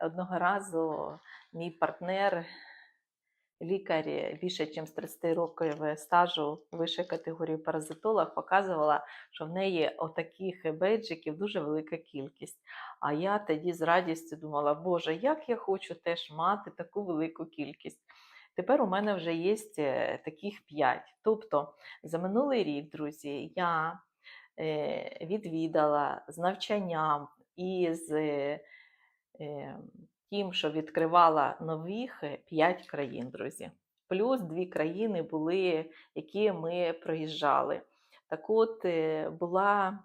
Одного разу мій партнер, лікар більше, ніж з 30 років стажу вищої категорії паразитолог, показувала, що в неї отаких бейджиків дуже велика кількість. А я тоді з радістю думала, Боже, як я хочу теж мати таку велику кількість. Тепер у мене вже є таких 5. Тобто за минулий рік, друзі, я е, відвідала з навчанням і з е, е, тим, що відкривала нових 5 країн, друзі. Плюс дві країни були, які ми проїжджали. Так от е, була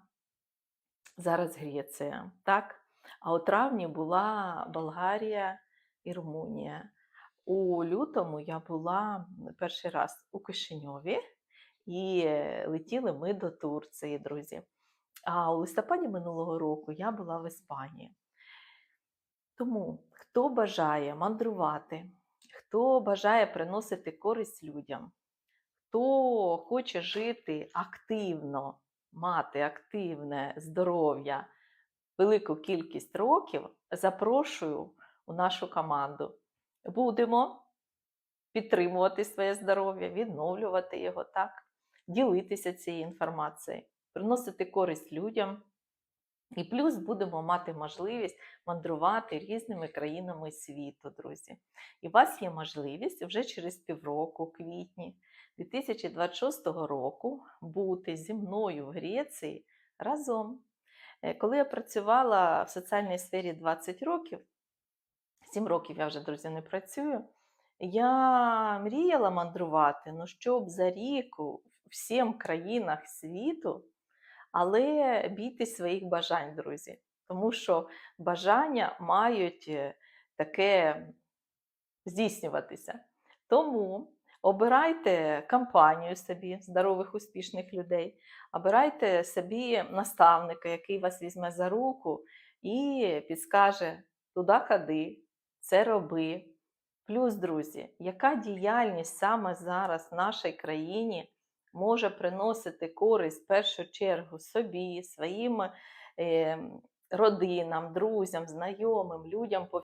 зараз Греція, так? А у травні була Болгарія і Румунія. У лютому я була перший раз у Кишиньові і е, летіли ми до Турції, друзі. А у листопаді минулого року я була в Іспанії. Тому, хто бажає мандрувати, хто бажає приносити користь людям, хто хоче жити активно, мати активне здоров'я, велику кількість років, запрошую у нашу команду. Будемо підтримувати своє здоров'я, відновлювати його, так, ділитися цією інформацією, приносити користь людям. І плюс будемо мати можливість мандрувати різними країнами світу, друзі. І у вас є можливість вже через півроку, квітні 2026 року бути зі мною в Греції разом. Е, Коли я працювала в соціальній сфері 20 років, 7 років я вже, друзі, не працюю, я мріяла мандрувати, ну щоб за рік у всім країнах світу але бійтесь своїх бажань, друзі. Тому що бажання мають е, таке здійснюватися. Тому обирайте компанію собі здорових, успішних людей, обирайте собі наставника, який вас візьме за руку і підскаже туди ходи, це роби. Плюс, друзі, яка діяльність саме зараз в нашій країні може приносити користь в першу чергу собі, своїм е, родинам, друзям, знайомим, людям